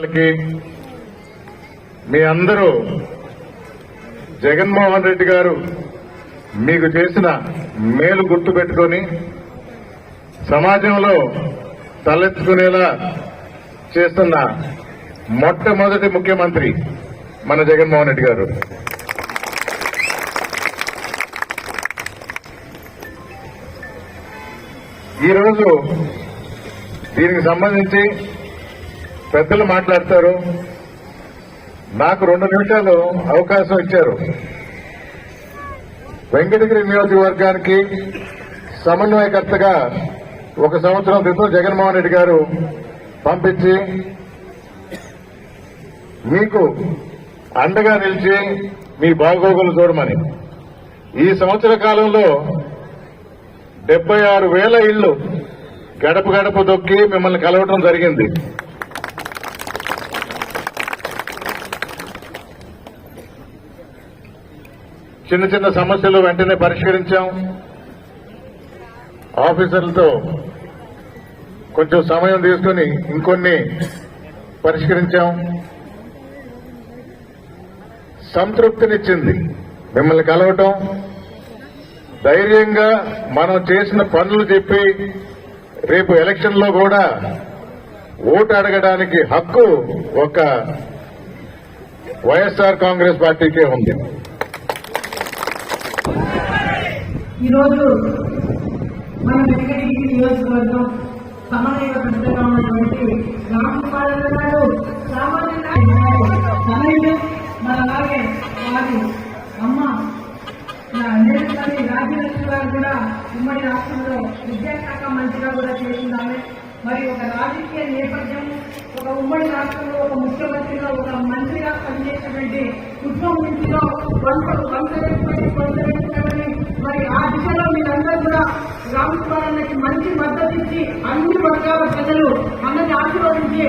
వాళ్ళకి మీ అందరూ జగన్మోహన్ రెడ్డి గారు మీకు చేసిన మేలు గుర్తు పెట్టుకొని సమాజంలో తలెత్తుకునేలా చేస్తున్న మొట్టమొదటి ముఖ్యమంత్రి మన జగన్మోహన్ రెడ్డి గారు. ఈరోజు దీనికి సంబంధించి పెద్దలు మాట్లాడతారు. నాకు రెండు నిమిషాలు అవకాశం ఇచ్చారు. వెంకటగిరి నియోజకవర్గానికి సమన్వయకర్తగా ఒక సంవత్సరం క్రితం జగన్మోహన్ రెడ్డి గారు పంపించి మీకు అండగా నిలిచి మీ బాగోగులు చూడమని. ఈ సంవత్సర కాలంలో డెబ్బై ఆరు వేల ఇళ్ళు గడప గడప దొక్కి మిమ్మల్ని కలవటం జరిగింది. చిన్న చిన్న సమస్యలు వెంటనే పరిష్కరించాం. ఆఫీసర్లతో కొంచెం సమయం తీసుకుని ఇంకొన్ని పరిష్కరించాం. సంతృప్తినిచ్చింది. మిమ్మల్ని కలవటం. ధైర్యంగా మనం చేసిన పనులు చెప్పి రేపు ఎలక్షన్లో కూడా ఓటు అడగడానికి హక్కు ఒక వైఎస్ఆర్ కాంగ్రెస్ పార్టీకే ఉంది. ఈరోజు మన వెంకటగిరి నియోజకవర్గం సమన్వయబద్ధంగా ఉన్నటువంటి రామపాలన గారు సామాన్యంగా సమయంలో మన అలాగే వారి అమ్మ నేతలు రాజ్యలక్ష్మి గారు కూడా ఉమ్మడి రాష్ట్రంలో విద్యాశాఖ మంత్రిగా కూడా చేసిందామె. మరి ఒక రాజకీయ నేపథ్యం ఒక ఉమ్మడి రాష్ట్రంలో ఒక ముఖ్యమంత్రిగా ఒక మంత్రిగా పనిచేసినటువంటి కుటుంబం నుంచిలో వంట వంటని రామస్వారానికి మంచి మద్దతు ఇచ్చి అన్ని వర్గాల ప్రజలు అందరినీ ఆశీర్వదించి